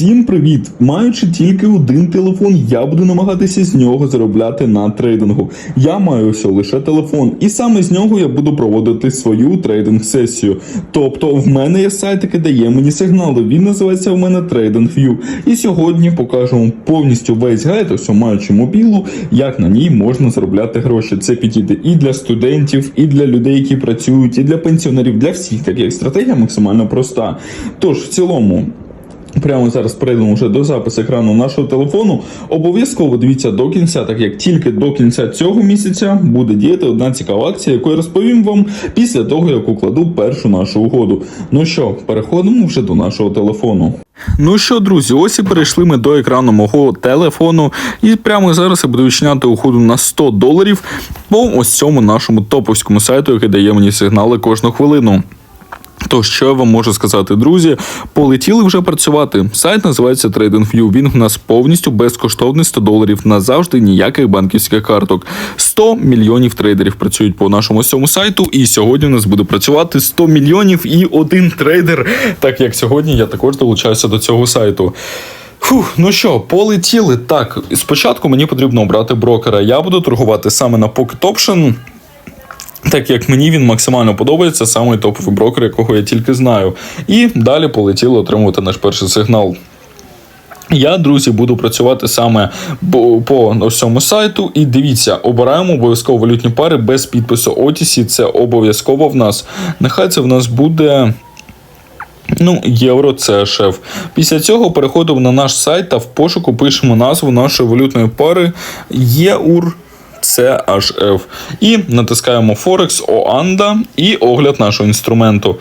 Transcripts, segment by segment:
Всім привіт! Маючи тільки один телефон, я буду намагатися з нього заробляти на трейдингу. Я маю всього лише телефон, і саме з нього я буду проводити свою трейдинг-сесію. Тобто, в мене є сайт, який дає мені сигнали. Він називається в мене TradingView. І сьогодні покажу вам повністю весь гайд, ось маючи мобілу, як на ній можна заробляти гроші. Це підійде і для студентів, і для людей, які працюють, і для пенсіонерів, для всіх, так як стратегія максимально проста. Тож, в цілому. Прямо зараз перейдемо вже до запису екрану нашого телефону. Обов'язково дивіться до кінця, так як тільки до кінця цього місяця буде діяти одна цікава акція, яку я розповім вам після того, як укладу першу нашу угоду. Ну що, переходимо вже до нашого телефону. Ну що, друзі, ось і перейшли ми до екрану мого телефону, і прямо зараз я буду відчиняти уходу на 100 доларів по ось цьому нашому топовському сайту, який дає мені сигнали кожну хвилину. То що я вам можу сказати, друзі? Полетіли вже працювати. Сайт називається TradingView. Він в нас повністю безкоштовний 100 доларів назавжди ніяких банківських карток. 100 мільйонів трейдерів працюють по нашому цьому сайту. І сьогодні у нас буде працювати 100 мільйонів і один трейдер. Так як сьогодні я також долучаюся до цього сайту. Фух, ну що, полетіли. Так, спочатку мені потрібно обрати брокера. Я буду торгувати саме на Pocket Option. Так як мені він максимально подобається, самий топовий брокер, якого я тільки знаю. І далі полетіли отримувати наш перший сигнал. Я, друзі, буду працювати саме по, по цьому сайту. І дивіться, обираємо обов'язково валютні пари без підпису OTC. Це обов'язково в нас. Нехай це в нас буде. Ну, євро це шеф. Після цього переходимо на наш сайт та в пошуку пишемо назву нашої валютної пари ЄУР. CHF. І натискаємо Forex OANDA і огляд нашого інструменту.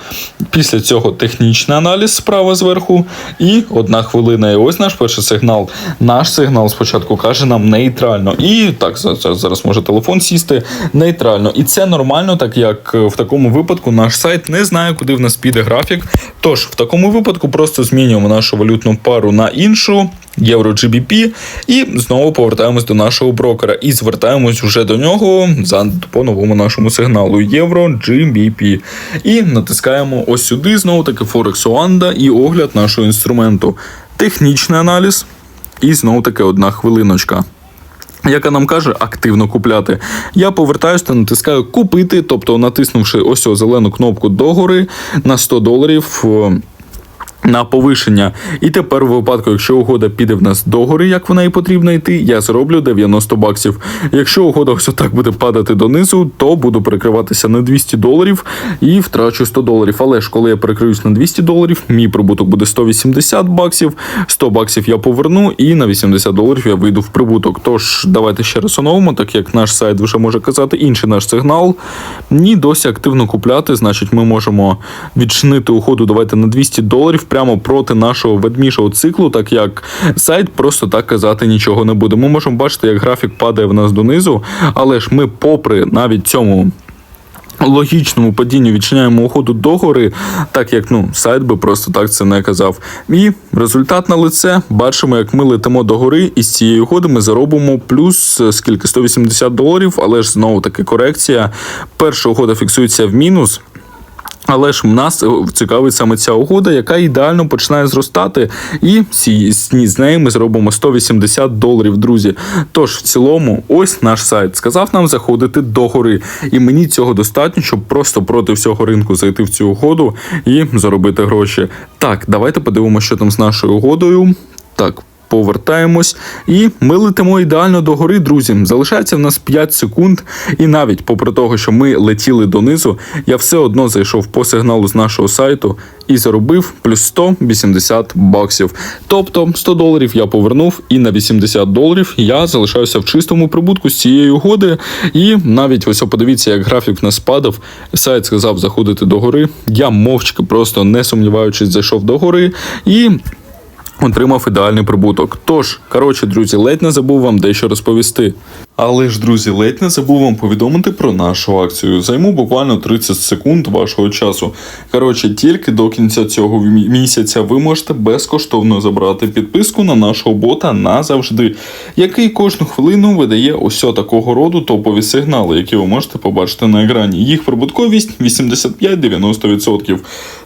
Після цього технічний аналіз справа зверху. І одна хвилина. І ось наш перший сигнал. Наш сигнал спочатку каже нам нейтрально. І так, зараз може телефон сісти нейтрально. І це нормально, так як в такому випадку наш сайт не знає, куди в нас піде графік. Тож, в такому випадку просто змінюємо нашу валютну пару на іншу. Євро GBP, і знову повертаємось до нашого брокера і звертаємось вже до нього за по новому нашому сигналу Євро GBP. І натискаємо ось сюди знову таки Forex Oanda і огляд нашого інструменту. Технічний аналіз, і знову таки одна хвилиночка. Яка нам каже активно купляти. Я повертаюся та натискаю купити, тобто натиснувши ось цю зелену кнопку догори на 100 доларів. На повишення. І тепер, у випадку, якщо угода піде в нас догори, як вона і потрібно йти, я зроблю 90 баксів. Якщо угода ось так буде падати донизу, то буду перекриватися на 200 доларів і втрачу 100 доларів. Але ж коли я перекриюсь на 200 доларів, мій прибуток буде 180 баксів, 100 баксів я поверну, і на 80 доларів я вийду в прибуток. Тож давайте ще раз оновимо, так як наш сайт вже може казати, інший наш сигнал. Ні, досі активно купляти, значить, ми можемо відчинити уходу. Давайте на 200 доларів прямо проти нашого ведмішого циклу, так як сайт просто так казати нічого не буде. Ми можемо бачити, як графік падає в нас донизу, але ж ми, попри навіть цьому. Логічному падінню відчиняємо уходу догори, так як ну сайт би просто так це не казав. І результат на лице бачимо, як ми летимо догори, і з цієї угоди ми заробимо плюс скільки 180 доларів, але ж знову таки корекція. Перша угода фіксується в мінус. Але ж нас цікавить саме ця угода, яка ідеально починає зростати, і з неї ми зробимо 180 доларів, друзі. Тож, в цілому, ось наш сайт сказав нам заходити до гори, і мені цього достатньо, щоб просто проти всього ринку зайти в цю угоду і заробити гроші. Так, давайте подивимося, що там з нашою угодою. Так, повертаємось, і ми летимо ідеально до гори, друзі. Залишається в нас 5 секунд, і навіть попри того, що ми летіли донизу, я все одно зайшов по сигналу з нашого сайту і заробив плюс 180 баксів. Тобто 100 доларів я повернув, і на 80 доларів я залишаюся в чистому прибутку з цієї угоди. І навіть ось подивіться, як графік в нас падав. Сайт сказав заходити до гори. Я мовчки, просто не сумніваючись, зайшов до гори і. Отримав ідеальний прибуток. Тож, коротше, друзі, ледь не забув вам дещо розповісти. Але ж, друзі, ледь не забув вам повідомити про нашу акцію. Займу буквально 30 секунд вашого часу. Коротше, тільки до кінця цього місяця ви можете безкоштовно забрати підписку на нашого бота назавжди, який кожну хвилину видає ось такого роду топові сигнали, які ви можете побачити на екрані. Їх прибутковість 85-90%.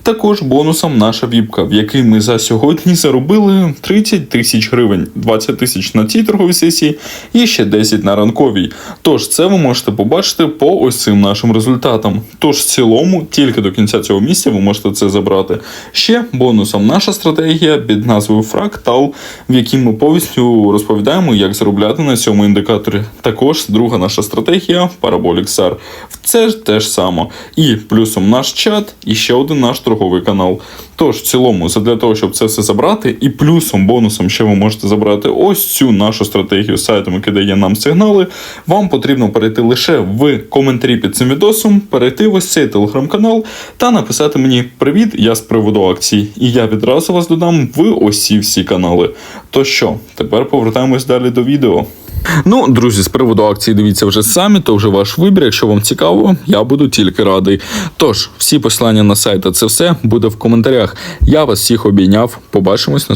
Також бонусом наша віпка, в якій ми за сьогодні заробили 30 тисяч гривень, 20 тисяч на цій торговій сесії і ще 10 на ранковій. Тож це ви можете побачити по ось цим нашим результатам. Тож в цілому, тільки до кінця цього місяця ви можете це забрати. Ще бонусом наша стратегія під назвою Фрактал, в якій ми повністю розповідаємо, як заробляти на цьому індикаторі. Також друга наша стратегія Parabolic SAR. Це ж те ж саме. І плюсом наш чат, і ще один наш торговий канал. Тож, в цілому, для того, щоб це все забрати, і плюсом, бонусом ще ви можете забрати ось цю нашу стратегію з сайтом, який дає нам сигнали. Вам потрібно перейти лише в коментарі під цим відосом, перейти в ось цей телеграм-канал та написати мені Привіт, я з приводу акцій. І я відразу вас додам в ось ці всі канали. То що, тепер повертаємось далі до відео. Ну, друзі, з приводу акції дивіться вже самі, то вже ваш вибір. Якщо вам цікаво, я буду тільки радий. Тож, всі посилання на сайт та це все буде в коментарях. Я вас всіх обійняв. Побачимось наступного.